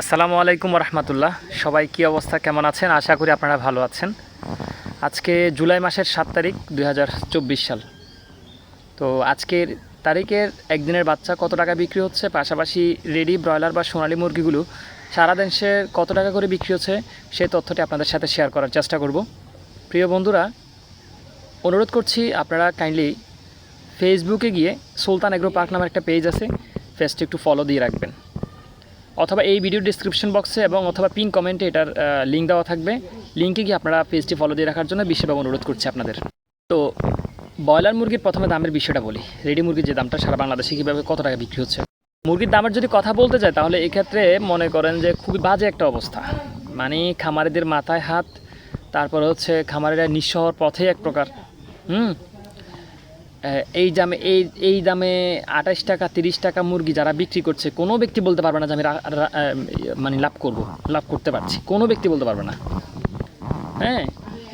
আসসালামু আলাইকুম রহমতুল্লাহ সবাই কি অবস্থা, কেমন আছেন? আশা করি আপনারা ভালো আছেন। আজকে জুলাই মাসের সাত তারিখ দু হাজার চব্বিশ সাল। তো আজকের তারিখের একদিনের বাচ্চা কত টাকা বিক্রি হচ্ছে? পাশাপাশি রেডি, ব্রয়লার বা সোনালী মুরগিগুলো সারা দেশে কত টাকা করে বিক্রি হচ্ছে? সেই তথ্যটি আপনাদের সাথে শেয়ার করার চেষ্টা করব। প্রিয় বন্ধুরা, অনুরোধ করছি আপনারা কাইন্ডলি ফেসবুকে গিয়ে সুলতান এগ্রো পার্ক নামের একটা পেজ আছে পেজটি একটু ফলো দিয়ে রাখবেন। অথবা এই ভিডিও ডিসক্রিপশন বক্সে এবং অথবা পিন কমেন্টে এটার লিঙ্ক দেওয়া থাকবে। লিঙ্কে গিয়ে আপনারা পেজটি ফলো দিয়ে রাখার জন্য বিশেষভাবে অনুরোধ করছি আপনাদের। তো, ব্রয়লার মুরগির প্রথমে দামের বিষয়টা বলি। রেডি মুরগির যে দামটা, সারা বাংলাদেশে কীভাবে কত টাকা বিক্রি হচ্ছে? মুরগির দামের যদি কথা বলতে যায় তাহলে এক্ষেত্রে মনে করেন যে খুবই বাজে একটা অবস্থা। মানে খামারিদের মাথায় হাত, তারপরে হচ্ছে খামারিরা নিঃস্ব হওয়ার পথে এক প্রকার, হুম? এই দামে, এই এই দামে আঠাশ টাকা, তিরিশ টাকা মুরগি যারা বিক্রি করছে, কোনো ব্যক্তি বলতে পারবে না যে আমি মানে লাভ করব, লাভ করতে পারছি। কোনো ব্যক্তি বলতে পারবে না। হ্যাঁ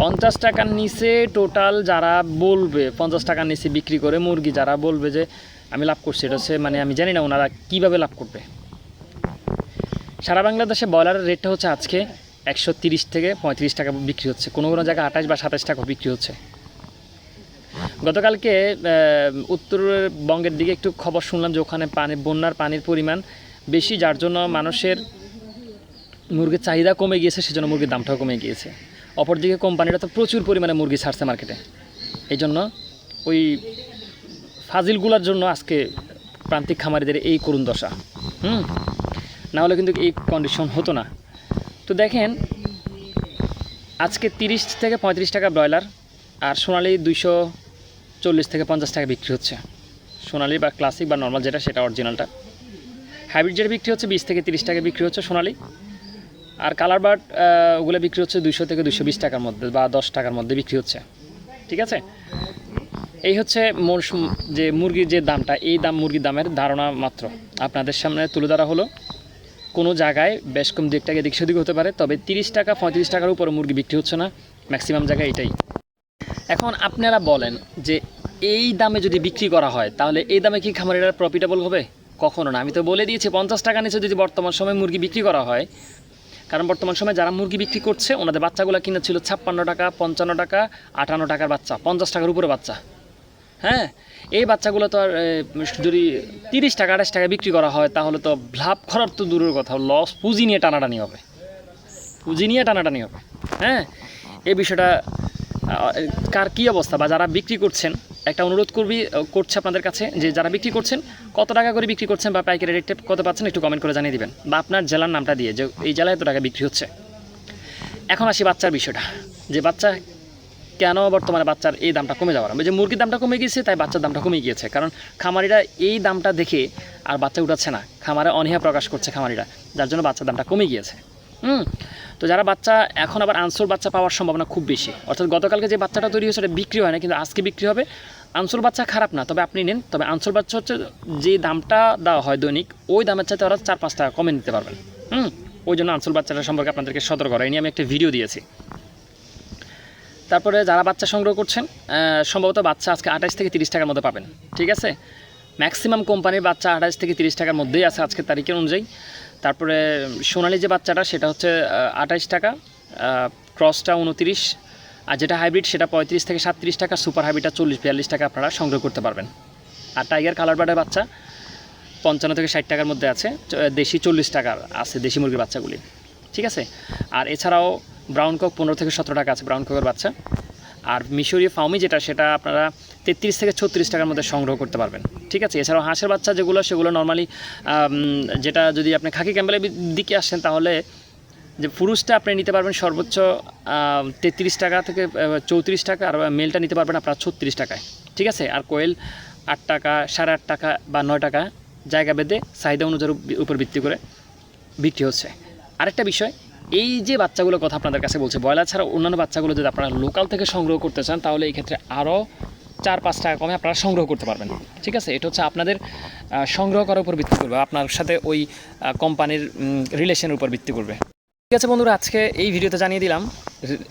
পঞ্চাশ টাকার নিচে টোটাল যারা বলবে, পঞ্চাশ টাকার নিচে বিক্রি করে মুরগি যারা বলবে যে আমি লাভ করছি, এটা হচ্ছে মানে আমি জানি না ওনারা কীভাবে লাভ করবে। সারা বাংলাদেশে ব্রয়লারের রেটটা হচ্ছে আজকে একশো তিরিশ থেকে পঁয়ত্রিশ টাকা বিক্রি হচ্ছে। কোনো কোনো জায়গায় আঠাশ বা সাতাশ টাকা বিক্রি হচ্ছে। গতকালকে উত্তরবঙ্গের দিকে একটু খবর শুনলাম যে ওখানে পানি, বন্যার পানির পরিমাণ বেশি, যার জন্য মানুষের মুরগির চাহিদা কমে গিয়েছে, সেজন্য মুরগির দামটাও কমে গিয়েছে। অপরদিকে কোম্পানিটা তো প্রচুর পরিমাণে মুরগি ছাড়ছে মার্কেটে। এই জন্য ওই ফাজিলগুলোর জন্য আজকে প্রান্তিক খামারিদের এই করুণ দশা। হুম? না হলে কিন্তু এই কন্ডিশন হতো না। তো দেখেন, আজকে তিরিশ থেকে পঁয়ত্রিশ টাকা ব্রয়লার, আর সোনালি দুইশো চল্লিশ থেকে পঞ্চাশ টাকা বিক্রি হচ্ছে। সোনালি বা ক্লাসিক বা নর্মাল যেটা, সেটা অরিজিনালটা হাইব্রিড যেটা বিক্রি হচ্ছে, বিশ থেকে তিরিশ টাকা বিক্রি হচ্ছে সোনালি। আর কালার বার্ড ওগুলো বিক্রি হচ্ছে দুশো থেকে দুশো বিশ টাকার মধ্যে বা দশ টাকার মধ্যে বিক্রি হচ্ছে। ঠিক আছে? এই হচ্ছে যে মুরগির যে দামটা, এই দাম মুরগির দামের ধারণা মাত্র। আপনাদের সামনে তুলে ধরা হলো। কোনো জায়গায় বেশ কম দু এক টাকা এদিক সেদিক হতে পারে, তবে তিরিশ টাকা, পঁয়ত্রিশ টাকার উপরে মুরগি বিক্রি হচ্ছে না। ম্যাক্সিমাম জায়গায় এটাই। এখন আপনারা বলেন যে এই দামে যদি বিক্রি করা হয়, তাহলে এই দামে কি খামারিরা প্রফিটেবল হবে? কখনো না। আমি তো বলে দিয়েছি, পঞ্চাশ টাকা নিচে যদি বর্তমান সময় মুরগি বিক্রি করা হয়, কারণ বর্তমান সময় যারা মুরগি বিক্রি করছে, ওনাদের বাচ্চাগুলো কিনা ছিল ছাপ্পান্ন টাকা, পঞ্চান্ন টাকা, আটান্ন টাকার বাচ্চা, পঞ্চাশ টাকার উপরে বাচ্চা। হ্যাঁ? এই বাচ্চাগুলো তো আর যদি তিরিশ টাকা আঠাশ টাকা বিক্রি করা হয়, তাহলে তো লাভ খরার তো দূরের কথা। লস, পুঁজি নিয়ে টানাটানি হবে। পুঁজি নিয়ে টানাটানি হবে। হ্যাঁ? এই বিষয়টা কার কী অবস্থা বা যারা বিক্রি করছেন, একটা অনুরোধ করবি করছে আপনাদের কাছে যে যারা বিক্রি করছেন, কত টাকা করে বিক্রি করছেন বা পাইকারি রেটে কত পাচ্ছেন একটু কমেন্ট করে জানিয়ে দিবেন বা আপনার জেলার নামটা দিয়ে যে এই জেলায় এত টাকা বিক্রি হচ্ছে। এখন আসি বাচ্চার বিষয়টা, যে বাচ্চা কেন বর্তমানে বাচ্চার এই দামটা কমে যাওয়ার যে মুরগির দামটা কমে গিয়েছে, তাই বাচ্চার দামটা কমে গিয়েছে। কারণ খামারিরা এই দামটা দেখে আর বাচ্চা উঠাচ্ছে না। খামারে অনীহা প্রকাশ করছে খামারিরা, যার জন্য বাচ্চার দামটা কমে গিয়েছে। হুম? তো যারা বাচ্চা এখন আবার আনসোর বাচ্চা পাওয়ার সম্ভাবনা খুব বেশি। অর্থাৎ গতকালকে যে বাচ্চাটা তৈরি হয়েছে সেটা বিক্রি হয় না কিন্তু আজকে বিক্রি হবে। আনসোর বাচ্চা খারাপ না, তবে আপনি নেন। তবে আনসোর বাচ্চা হচ্ছে যে দামটা দেওয়া হয় দৈনিক, ওই দামের চাইতে ওরা চার পাঁচ টাকা কমে নিতে পারবেন। হুম? ওই জন্য আনসোর বাচ্চাটা সম্পর্কে আপনাদেরকে সতর্ক করা। নিয়ে আমি একটা ভিডিও দিয়েছি। তারপরে যারা বাচ্চা সংগ্রহ করছেন সম্ভবত বাচ্চা আজকে আঠাশ থেকে তিরিশ টাকার মধ্যে পাবেন। ঠিক আছে? ম্যাক্সিমাম কোম্পানির বাচ্চা আঠাশ থেকে তিরিশ টাকার মধ্যেই আছে আজকের তারিখের অনুযায়ী। তারপরে সোনালি যে বাচ্চাটা, সেটা হচ্ছে আঠাশ টাকা ক্রসটা উনতিরিশ, আর যেটা হাইব্রিড, সেটা পঁয়ত্রিশ থেকে সাতত্রিশ টাকা, সুপার হাইব্রিডটা চল্লিশ, বিয়াল্লিশ টাকা আপনারা সংগ্রহ করতে পারবেন। আর টাইগার কালার বার্ডের বাচ্চা পঞ্চান্ন থেকে ষাট টাকার মধ্যে আছে দেশি চল্লিশ টাকার আছে, দেশি মুরগির বাচ্চাগুলি। ঠিক আছে? আর এছাড়াও ব্রাউন কক পনেরো থেকে সতেরো টাকা আছে, ব্রাউন ককের বাচ্চা। আর মিশরীয় ফাউমি যেটা, সেটা আপনারা তেত্রিশ থেকে ছত্রিশ টাকার মধ্যে সংগ্রহ করতে পারবেন। ঠিক আছে? এছাড়াও হাঁসের বাচ্চা যেগুলো, সেগুলো নর্মালি যেটা যদি আপনি খাকি ক্যাম্বেলের দিকে আসেন, তাহলে যে পুরুষটা আপনি নিতে পারবেন সর্বোচ্চ তেত্রিশ টাকা থেকে চৌত্রিশ টাকা, আর মেলটা নিতে পারবেন আপনার ছত্রিশ টাকায়। ঠিক আছে? আর কোয়েল আট টাকা, সাড়ে আট টাকা বা নয় টাকা জায়গা বেঁধে চাহিদা অনুযায়ী উপর ভিত্তি করে বিক্রি হচ্ছে। আরেকটা বিষয় এই যে বাচ্চাগুলোর কথা আপনাদের কাছে বলছে, ব্রয়লার ছাড়া অন্যান্য বাচ্চাগুলো যদি আপনারা লোকাল থেকে সংগ্রহ করতে চান, তাহলে এই ক্ষেত্রে আরও চার পাঁচ টাকা কমে আপনারা সংগ্রহ করতে পারবেন। ঠিক আছে? এটা হচ্ছে আপনাদের সংগ্রহ করার উপর ভিত্তি করবে, আপনার সাথে ওই কোম্পানির রিলেশনের উপর ভিত্তি করবে। ঠিক আছে বন্ধুরা, আজকে এই ভিডিওতে জানিয়ে দিলাম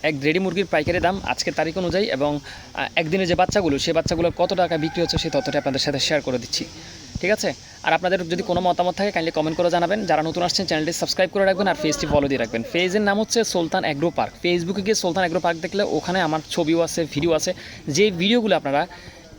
এক রেডি মুরগির পাইকারি দাম আজকের তারিখ অনুযায়ী এবং আহ, একদিনের যে বাচ্চাগুলো সেই বাচ্চাগুলো কত টাকা বিক্রি হচ্ছে সেই তথ্যটা আপনাদের সাথে শেয়ার করে দিচ্ছি। ঠিক আছে? আর আপনাদের যদি কোনো মতামত থাকে কাইন্ডলি কমেন্ট করে জানাবেন। যারা নতুন আসছেন চ্যানেলটি সাবস্ক্রাইব করে রাখবেন আর পেজটি ফলো দিয়ে রাখবেন। পেজের নাম হচ্ছে সুলতান অ্যাগ্রো পার্ক ফেসবুকে গিয়ে সুলতান অ্যাগ্রো পার্ক দেখলে ওখানে আমার ছবিও আছে ভিডিও আছে। যে ভিডিওগুলো আপনারা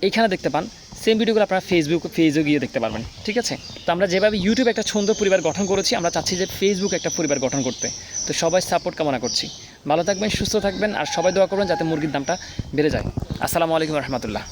এখানে দেখতে পান সেম ভিডিওগুলো আপনারা ফেসবুক পেজে গিয়ে দেখতে পারবেন। ঠিক আছে? তো আমরা যেভাবে ইউটিউবে একটা সুন্দর পরিবার গঠন করেছি আমরা চাচ্ছি যে ফেসবুক একটা পরিবার গঠন করতে। তো সবাই সাপোর্ট কামনা করছি। ভালো থাকবেন, সুস্থ থাকবেন, আর সবাই দোয়া করবেন যাতে মুরগির দামটা বেড়ে যায়। আসসালামু আলাইকুম রহমতুল্লাহ।